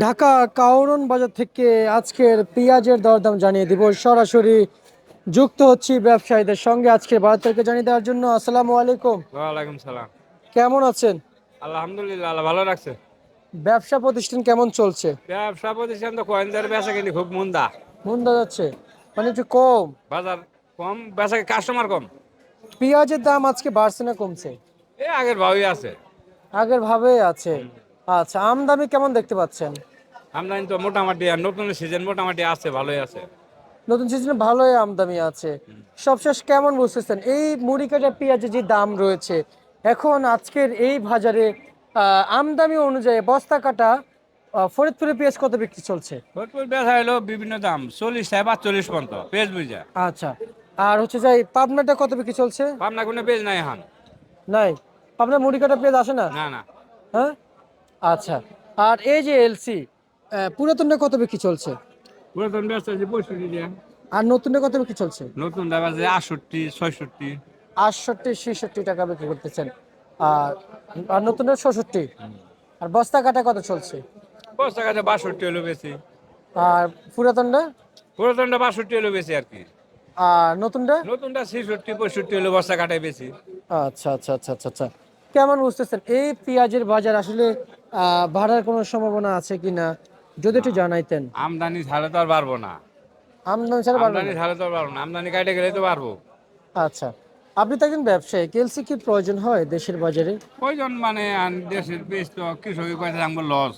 ঢাকা কাউরন বাজার থেকে আজকের পেঁয়াজের দরদাম জানিয়ে দিব। সরাসরি যুক্ত হচ্ছি ব্যবসায়ীদের সঙ্গে আজকে বাজার থেকে জানিয়ে দেওয়ার জন্য। আসসালামু আলাইকুম। ওয়ালাইকুম সালাম। কেমন আছেন? আলহামদুলিল্লাহ আল্লাহ ভালো রাখছে। ব্যবসা প্রতিষ্ঠান কেমন চলছে? ব্যবসা প্রতিষ্ঠান তো কয়েনদের বেচা কিন্তু খুব মন্দা। মন্দা যাচ্ছে মানে একটু কম। বাজার কম বেচা কাস্টমার কম? পেঁয়াজের দাম আজকে বাড়ছে না কমছে? এ আগের ভাবেই আছে। আগের ভাবেই আছে। আচ্ছা আমদানি কেমন দেখতে পাচ্ছেন? আমদানি তো মোটামুটি আর নতুন সিজন মোটামুটি আছে ভালোই আছে। নতুন সিজনে ভালোই আমদানি আছে। সবশেষ কেমন বুঝতেছেন? এই মুড়ি কাটা পেঁয়াজের যে দাম রয়েছে এখন আজকের এই বাজারে আমদানি অনুযায়ী বস্তা কাটা ফরিদপুরে পেঁয়াজ কত বিক্রি চলছে? ভরপুর বেচা হলো বিভিন্ন দাম চল্লিশ থেকে পাঁচচল্লিশ পর্যন্ত পেজ বুঝা। আচ্ছা আর হচ্ছে যাই পাবনাটা কত বিক্রি চলছে? পাবনা কোনো পেজ নাই এখন। নাই? পাবনা মুড়ি কাটা পেঁয়াজ আসে না? না না। হ্যাঁ? আচ্ছা আর এই যে এলসি পুরাতনটা কত বিক্রি চলছে? পুরাতন ব্যস্ত আছে পঁয়ষট্টি আর নতুনটা কত বিক্রি চলছে? নতুন দাম আছে আটষট্টি ছয়ষট্টি। আটষট্টি ছেষট্টি টাকা বিক্রি করতেছেন। আর আর নতুনটা ষষট্টি। আর বস্তা কাটা কত চলছে? বস্তা কাছে বাষট্টি হলো বেশি। আর পুরাতনটা? পুরাতনটা বাষট্টি হলো বেশি আর কি। আর নতুনটা? নতুনটা ছেষট্টি পঁয়ষট্টি হলো বস্তা কাটায় বেশি। আচ্ছা আচ্ছা আচ্ছা আচ্ছা আচ্ছা। কেমন বুঝতেছেন? এই পেঁয়াজের বাজার আসলে বাড়ার কোনো সম্ভাবনা আছে কিনা? যদি একটু জানাইতেন। আমদানি ছাড়া তো আর পারব না। আমদানি ছাড়া পারবেন আমদানি? ছাড়া তো আর পারব না। আমদানি কাটে গেলে তো পারব আচ্ছা। আপনি তো একজন ব্যবসায়ী কেলসি কি প্রয়োজন হয় দেশের বাজারে? কয়জন মানে দেশের বেশ তো কৃষকের কাছে আমগো লস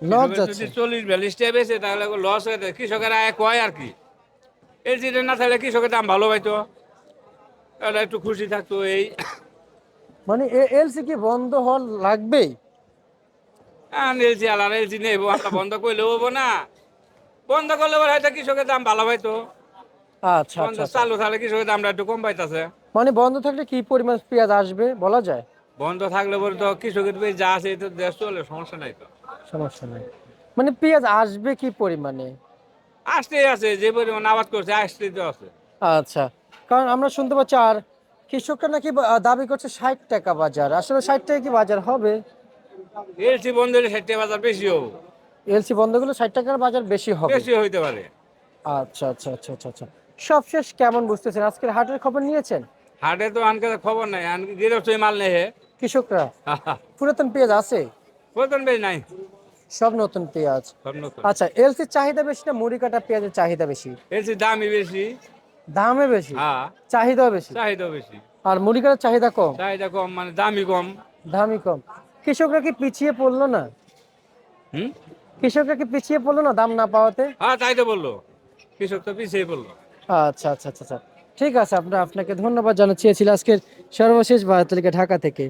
লস যাচ্ছে যদি চল্লিশ বিয়াল্লিশ টাকা বেশি তাহলে লস হয়ে যায়। কৃষকের আয় কয় আর কি? এই না থাকলে কৃষকের দাম ভালো পাইতো। তাহলে একটু খুশি থাকতো এই। মানে এলসি কি বন্ধ হওয়ার লাগবেই? আলার নেই আমরা বন্ধ হব না। বন্ধ করলে হয়তো কৃষকের দাম ভালো পাইতো আচ্ছা বন্ধ আচ্ছা আচ্ছা। চালু থাকলে কৃষকের দামটা একটু কম পাইতেছে। মানে বন্ধ থাকলে কি পরিমাণ পেঁয়াজ আসবে বলা যায়? বন্ধ থাকলে পরে তো কৃষকের যা আছে তো দেশ চলে সমস্যা নাই তো। সমস্যা নাই। মানে পেঁয়াজ আসবে কি পরিমাণে? আসতেই আছে যে পরিমাণ আবাদ করছে আসতেই তো আছে। আচ্ছা কারণ আমরা শুনতে পাচ্ছি আর কৃষকরা নাকি দাবি করছে ষাট টাকা বাজার। আসলে ষাট টাকা কি বাজার হবে? এলসি বন্ধ হলে ষাট টাকা বাজার বেশি হোক এলসি বন্ধ করলে ষাট টাকার বাজার বেশি হবে। বেশি হইতে পারে। আচ্ছা আচ্ছা আচ্ছা আচ্ছা আচ্ছা। সবশেষ কেমন বুঝতেছেন? আজকের হাটের খবর নিয়েছেন? হাটে তো আনকে খবর নাই আনকে গৃহস্থ মাল নেই হে। কৃষকরা? পুরাতন পেঁয়াজ আছে? বেতন বেশ নাই। সব নতুন পেঁয়াজ। আচ্ছা এলসির চাহিদা বেশি না মুড়ি কাটা পেঁয়াজের চাহিদা বেশি? এলসি দামই বেশি। দামে বেশি? হ্যাঁ চাহিদাও বেশি? চাহিদা বেশি। আর মুড়ি কাটার চাহিদা কম? চাহিদা কম মানে দামই কম। দামই কম। কৃষকরা কি পিছিয়ে পড়ল না? হুম? কৃষকরা কি পিছিয়ে পড়ল না দাম না পাওয়াতে? হ্যাঁ তাই তো বলল। কৃষক তো পিছিয়ে পড়ল। আচ্ছা আচ্ছা আচ্ছা আচ্ছা। ঠিক আছে আপনার আপনাকে ধন্যবাদ জানাচ্ছি। আজকের সর্বশেষ বাজার তালিকা ঢাকা থেকে।